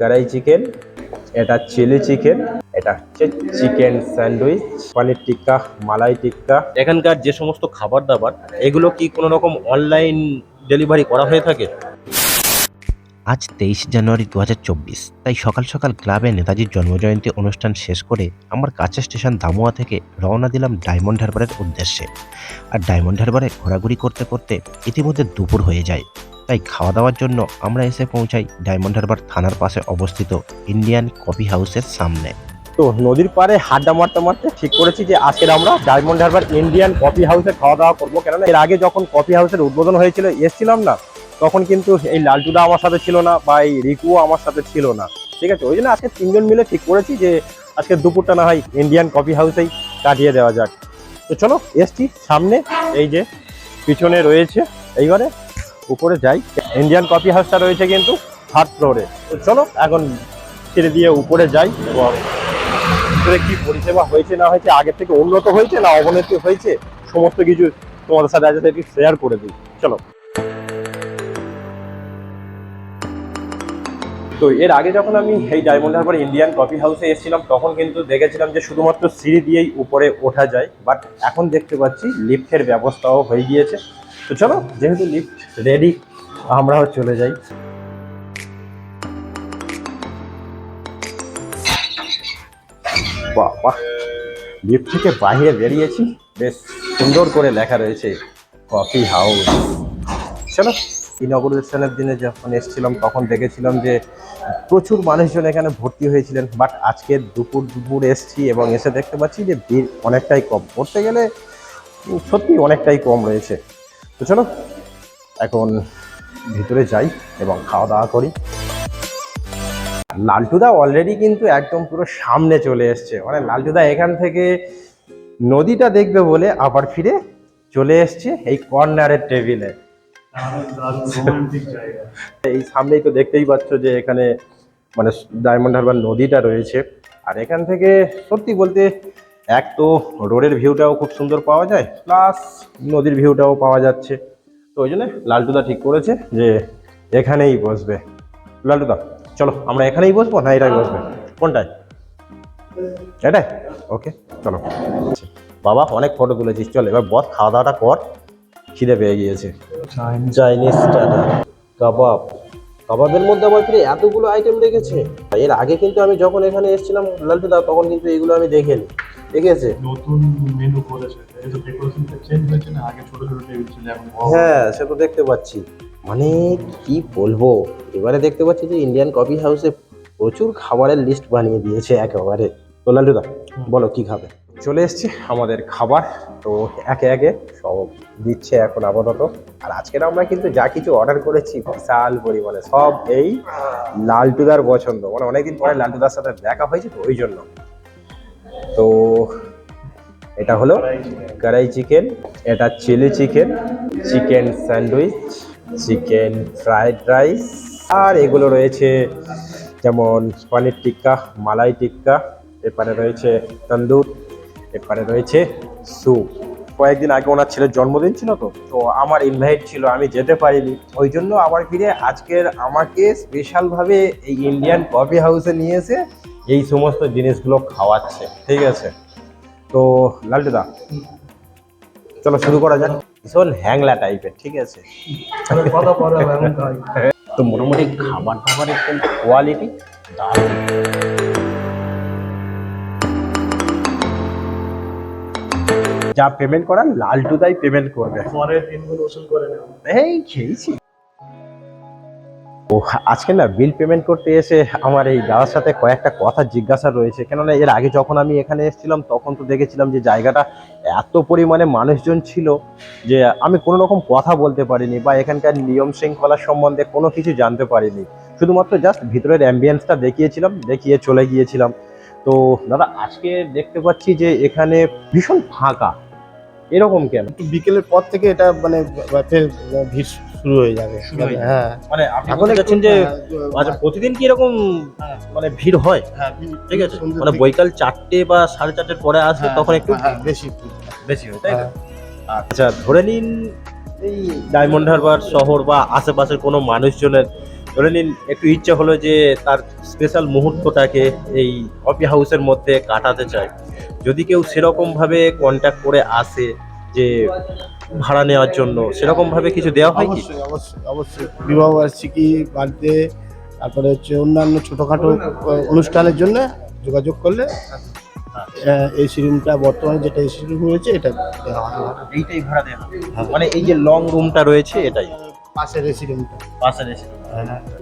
কড়াই চিকেন এটা chilli chicken এটা হচ্ছে চিকেন স্যান্ডউইচ পনির টিক্কা মালাই টিক্কা। এখানকার যে সমস্ত খাবার দাবার এগুলো কি কোনো রকম অনলাইন ডেলিভারি করা হয়ে থাকে? আজ তেইশ জানুয়ারি দু হাজার চব্বিশ তাই সকাল সকাল ক্লাবে নেতাজির জন্মজয়ন্তী অনুষ্ঠান শেষ করে আমার কাছে স্টেশন দামুয়া থেকে রওনা দিলাম ডায়মন্ড হারবারের উদ্দেশ্যে। আর ডায়মন্ড হারবারে ঘোরাঘুরি করতে করতে ইতিমধ্যে দুপুর হয়ে যায়। তাই খাওয়া দাওয়ার জন্য আমরা এসে পৌঁছাই ডায়মন্ড হারবার থানার পাশে অবস্থিত ইন্ডিয়ান কফি হাউসের সামনে। তো নদীর পাড়ে হাড্ডা মারতে মারতে ঠিক করেছি যে আজকের আমরা ডায়মন্ড হারবার ইন্ডিয়ান কফি হাউসে খাওয়া দাওয়া করব। কেননা এর আগে যখন কফি হাউসের উদ্বোধন হয়েছিল, এসছিলাম না, তখন কিন্তু এই লালটুদা আমার সাথে ছিল না বা এই রিকুও আমার সাথে ছিল না। ঠিক আছে, ওই জন্য আজকে তিনজন মিলে ঠিক করেছি যে আজকে দুপুরটা না হয় ইন্ডিয়ান কফি হাউসেই কাটিয়ে দেওয়া যাক। তো চলো, এসছি সামনে, এই যে পিছনে রয়েছে, এইবারে উপরে যাই। ইন্ডিয়ান কফি হাউসটা রয়েছে কিন্তু থার্ড ফ্লোরে তো চলো, এখন ছেড়ে দিয়ে উপরে যাই। এবং কি পরিষেবা হয়েছে না হয়েছে আগের থেকে উন্নত হয়েছে না অবনতি হয়েছে, সমস্ত কিছু তোমাদের সাথে আজ একটু শেয়ার করে দিই। চলো। তো এর আগে যখন আমি এই ডায়মন্ড হারবার ইন্ডিয়ান কফি হাউসে এসেছিলাম, তখন কিন্তু দেখেছিলাম যে শুধুমাত্র সিঁড়ি দিয়েই উপরে ওঠা যায়। বাট এখন দেখতে পাচ্ছি লিফটের ব্যবস্থাও হয়ে গিয়েছে। তো চলো, যেহেতু লিফট রেডি আমরাও চলে যাই। বাহ লিফট থেকে বাইরে বেরিয়েছি। বেশ সুন্দর করে লেখা রয়েছে কফি হাউস চলো ইনগুরেশনের দিনে যখন এসেছিলাম, তখন দেখেছিলাম যে প্রচুর মানুষজন এখানে ভর্তি হয়েছিলেন। বাট আজকে দুপুর দুপুর এসছি এবং এসে দেখতে পাচ্ছি যে ভিড় অনেকটাই কম। করতে গেলে সত্যি অনেকটাই কম রয়েছে। তো চলো, এখন ভিতরে যাই এবং খাওয়া দাওয়া করি। লালটুদা অলরেডি কিন্তু একদম পুরো সামনে চলে এসছে। মানে লালটুদা এখান থেকে নদীটা দেখবে বলে আবার ফিরে চলে এসছে এই কর্নারের টেবিলে। এই সামনেই তো দেখতেই পাচ্ছ যে এখানে মানে ডায়মন্ড হারবার নদীটা রয়েছে। আর এখান থেকে সত্যি বলতে এক তো রোডের ভিউটাও খুব সুন্দর পাওয়া যায় প্লাস নদীর ভিউটাও পাওয়া যাচ্ছে। তো ওই জন্য লালটুদা ঠিক করেছে যে এখানেই বসবে। লালটুদা চলো আমরা এখানেই বসবো না এটাই বসবে? কোনটায়? এটাই? ওকে চলো। বাবা অনেক ফটো তুলেছিস চল এবার বস খাওয়া দাওয়াটা কর। খিদে পেয়ে গিয়েছে। Chinese starter kebab. কাবাবের মধ্যে আমার ফিরে এতগুলো আইটেম রেখেছে এর আগে কিন্তু আমি যখন এখানে এসেছিলাম লালটুদা তখন কিন্তু এগুলো আমি দেখিনি দেখেছে নতুন মেনু করেছে। এই তো ডেকোরেশনটা চেঞ্জ হয়েছে না আগে ছোট ছোট টেবিল ছিল এখন হ্যাঁ সে তো দেখতে পাচ্ছি। মানে কি বলব? এবারে দেখতে পাচ্ছি যে ইন্ডিয়ান কফি হাউসে প্রচুর খাবারের লিস্ট বানিয়ে দিয়েছে একেবারে। তো লালুদা বলো কি খাবে? চলে এসছে আমাদের খাবার। তো একে একে সব দিচ্ছে এখন আপাতত। আর আজকের আমরা কিন্তু যা কিছু অর্ডার করেছি বিশাল পরিমাণে সব এই লালটুদার পছন্দ। মানে অনেকদিন পরে লালটুদার সাথে দেখা হয়েছে তো ওই জন্য। তো এটা হলো কড়াই চিকেন, এটা chilli chicken chicken sandwich, chicken fried rice, আর এগুলো রয়েছে যেমন পনির টিক্কা, মালাই টিক্কা, এরপরে রয়েছে তন্দুর, এরপরে রয়েছে স্যুপ। কয়েকদিন আগে ওনার ছেলের জন্মদিন ছিল তো তো আমার ইনভাইট ছিল, আমি যেতে পারিনি। ওই জন্য আবার ফিরে আজকের আমাকে স্পেশালভাবে এই ইন্ডিয়ান কফি হাউসে নিয়ে এসে এই সমস্ত জিনিসগুলো খাওয়াচ্ছে ঠিক আছে? তো লালটুদা চলো শুরু করা যাক। ভীষণ হ্যাংলা টাইপের ঠিক আছে। তো মোটামুটি খাবার দাবারের কিন্তু কোয়ালিটি দারুণ। যা পেমেন্ট করার লালটুদাই পেমেন্ট করবে। পরের দিনগুলো ওষুধ করে নেব। এই খেয়েছি। ও আজকে না বিল পেমেন্ট করতে এসে আমার এই দাদার সাথে কয়েকটা কথা জিজ্ঞাসা রয়েছে। কেননা এর আগে যখন আমি এখানে এসেছিলাম, তখন তো দেখেছিলাম যে জায়গাটা এত পরিমাণে মানুষজন ছিল যে আমি কোনো রকম কথা বলতে পারিনি বা এখানকার নিয়ম শৃঙ্খলা সম্বন্ধে কোনো কিছু জানতে পারিনি। শুধুমাত্র জাস্ট ভিতরের অ্যাম্বিয়েন্সটা দেখিয়েছিলাম, দেখিয়ে চলে গিয়েছিলাম। তো দাদা, আজকে দেখতে পাচ্ছি যে এখানে ভীষণ ফাঁকা। এরকম কেন? বিকেলের পর থেকে এটা মানে ভিড় শুরু হয়ে যাবে। হয়ে। হ্যাঁ। মানে আপনি এখন চাচ্ছেন যে হ্যাঁ, আচ্ছা প্রতিদিন কি এরকম মানে ভিড় হয়? হ্যাঁ, ঠিক আছে? মানে বৈকাল চারটে বা সাড়ে চারটের পরে আসলে হ্যাঁ, তখন একটু হ্যাঁ, বেশি বেশি হয় তাই হ্যাঁ। আচ্ছা ধরে নিন এই ডায়মন্ড হারবার শহর বা আশেপাশের কোনো মানুষজনের ধরে নিন একটু ইচ্ছা হলো যে তার স্পেশাল মুহূর্তটাকে এই কফি হাউসের মধ্যে কাটাতে চায়। যদি কেউ সেরকমভাবে কন্ট্যাক্ট করে আসে যে ভাড়া নেওয়ার জন্য সেরকমভাবে কিছু দেওয়া হয় কি? অবশ্যই অবশ্যই অবশ্যই। বিবাহ বার্ষিকী বাড়িতে তারপরে হচ্ছে অন্যান্য ছোটোখাটো অনুষ্ঠানের জন্য যোগাযোগ করলে এসি রুমটা বর্তমানে যেটা এসি রুম রয়েছে এটা দেওয়া হয়। এইটাই ভাড়া দেওয়া হয়? মানে এই যে লং রুমটা রয়েছে এটাই? পাশের এসি রুমটা পাশের এসে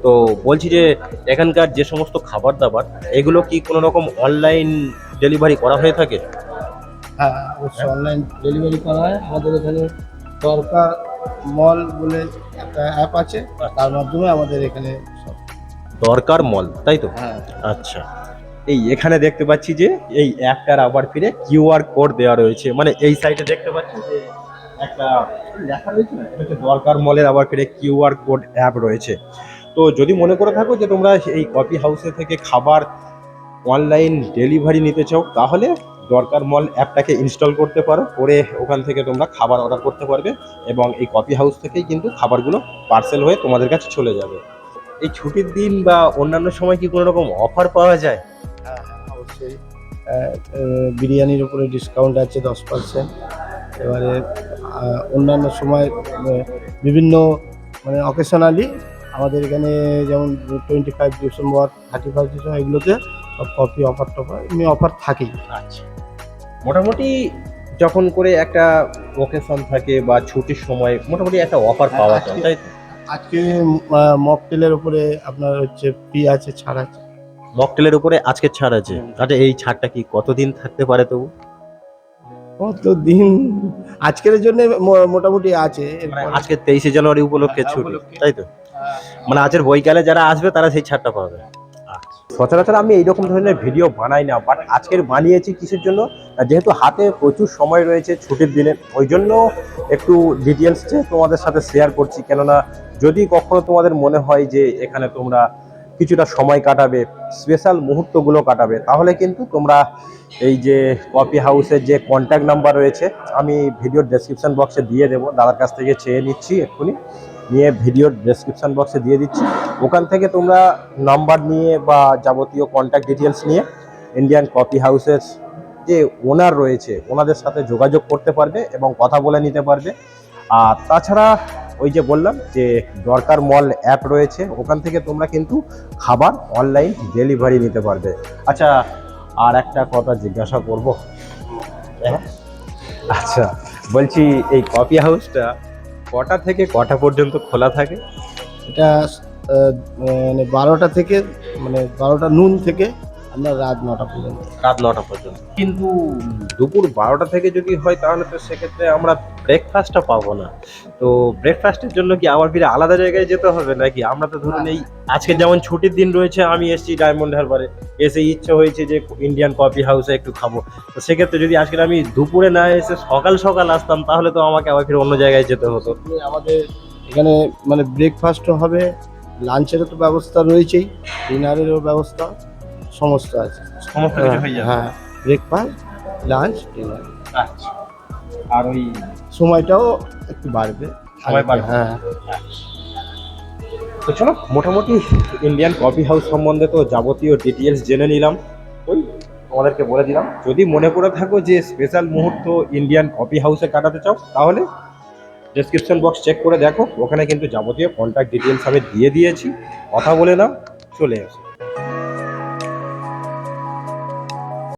তো বলছি যে এখানকার যে সমস্ত খাবার দাবার এগুলো কি কোনো রকম অনলাইন ডেলিভারি করা হয়ে থাকে? হ্যাঁ অবশ্যই অনলাইন ডেলিভারি করা হয়। আমাদের এখানে দরকার মল বলে একটা অ্যাপ আছে তার মাধ্যমে আমাদের এখানে দরকার মল তাই তো? হ্যাঁ। আচ্ছা। এই এখানে দেখতে পাচ্ছি যে এই অ্যাপটার আবার ফিরে কিউআর কোড দেওয়া রয়েছে। মানে এই সাইডে দেখতে পাচ্ছি যে একটা লেখা রয়েছে না এটা দরকার মলের আবার ফিরে কিউআর কোড অ্যাপ রয়েছে। তো যদি মনে করে থাকো যে তোমরা এই কফি হাউসে থেকে খাবার অনলাইন ডেলিভারি নিতে চাও তাহলে দরকার মল অ্যাপটাকে ইনস্টল করতে পারো করে ওখান থেকে তোমরা খাবার অর্ডার করতে পারবে এবং এই কফি হাউস থেকেই কিন্তু খাবারগুলো পার্সেল হয়ে তোমাদের কাছে চলে যাবে। এই ছুটির দিন বা অন্যান্য সময় কি কোনো রকম অফার পাওয়া যায়? হ্যাঁ হ্যাঁ, অবশ্যই। বিরিয়ানির উপরে ডিসকাউন্ট আছে দশ পার্সেন্ট এবারে অন্যান্য সময় বিভিন্ন মানে অকেশনালি আমাদের এখানে যেমন twenty five December thirty first December এগুলোতে কফি অফার টফার এমনি অফার থাকেই। আচ্ছা। মোটামুটি যখন করে একটা ওকেশন থাকে বা ছুটির সময় মোটামুটি একটা অফার পাওয়া যায়। তাই আজকে মকটেলের উপরে আপনার হচ্ছে ফি আছে ছাড় আছে। মকটেলের উপরে আজকে ছাড় আছে। আচ্ছা এই ছাড়টা কি কতদিন থাকতে পারে তবু? কত দিন আজকের জন্য মোটামুটি আছে। মানে আজকে তেইশে জানুয়ারি উপলক্ষে হ্যাঁ, ছুটি তাই তো? মানে আজকের বইকালে যারা আসবে তারা সেই ছাড়টা পাবে। সচরাচর আমি এইরকম ধরনের ভিডিও বানাই না বাট আজকের বানিয়েছি কিসের জন্য? যেহেতু হাতে প্রচুর সময় রয়েছে ছুটির দিনে, ওই জন্য একটু ডিটেলস তোমাদের সাথে শেয়ার করছি। কেননা যদি কখনো তোমাদের মনে হয় যে এখানে তোমরা কিছুটা সময় কাটাবে স্পেশাল মুহূর্তগুলো কাটাবে, তাহলে কিন্তু তোমরা এই যে কফি হাউসের যে কন্ট্যাক্ট নাম্বার রয়েছে, আমি ভিডিওর ডেসক্রিপশন বক্সে দিয়ে দেবো। দাদার কাছ থেকে চেয়ে নিচ্ছি এক্ষুনি। নিয়ে ভিডিওর ডেসক্রিপশন বক্সে দিয়ে দিচ্ছি। ওখান থেকে তোমরা নাম্বার নিয়ে বা যাবতীয় কন্ট্যাক্ট ডিটেলস নিয়ে ইন্ডিয়ান কফি হাউসের যে ওনার রয়েছে ওনাদের সাথে যোগাযোগ করতে পারবে এবং কথা বলে নিতে পারবে। আর তাছাড়া ওই যে বললাম যে দরকার মল অ্যাপ রয়েছে ওখান থেকে তোমরা কিন্তু খাবার অনলাইন ডেলিভারি নিতে পারবে। আচ্ছা আর একটা কথা জিজ্ঞাসা করব? হ্যাঁ? আচ্ছা বলছি এই কফি হাউসটা কটা থেকে কটা পর্যন্ত খোলা থাকে? এটা মানে বারোটা থেকে মানে বারোটা নুন থেকে আপনার রাত নটা পর্যন্ত। রাত নটা পর্যন্ত। কিন্তু দুপুর বারোটা থেকে যদি হয় তাহলে তো সেক্ষেত্রে আমরা ব্রেকফাস্টটা পাবো না। তো ব্রেকফাস্টের জন্য কি আবার ফিরে আলাদা জায়গায় যেতে হবে নাকি? আমরা তো ধরুন এই আজকে যেমন ছুটির দিন রয়েছে আমি এসেছি ডায়মন্ড হারবারে এসে ইচ্ছে হয়েছে যে ইন্ডিয়ান কফি হাউসে একটু খাব। তো সেক্ষেত্রে যদি আজকে আমি দুপুরে না এসে সকাল সকাল আসতাম তাহলে তো আমাকে আবার ফিরে অন্য জায়গায় যেতে হতো। আমাদের এখানে মানে ব্রেকফাস্টও হবে লাঞ্চেরও তো ব্যবস্থা রয়েছেই ডিনারেরও ব্যবস্থা। সমস্ত আছে। সমস্ত কিছু হয়ে যাবে। হ্যাঁ ব্রেকফাস্ট লাঞ্চ ডিনার আচ্ছা। আর ওই সময়টাও একটু বাড়বে। সময় বাড়বে। হ্যাঁ। তো চলো মোটামুটি ইন্ডিয়ান কফি হাউস সম্বন্ধে তো যাবতীয় ডিটেলস জেনে নিলাম। ওই তোমাদেরকে বলে দিলাম যদি মনে করে থাকো যে স্পেশাল মুহূর্ত ইন্ডিয়ান কফি হাউসে কাটাতে চাও তাহলে ডেসক্রিপশন বক্স চেক করে দেখো। ওখানে কিন্তু যাবতীয় কন্ট্যাক্ট ডিটেলস আমি দিয়ে দিয়েছি। কথা বলে নাও চলে আসো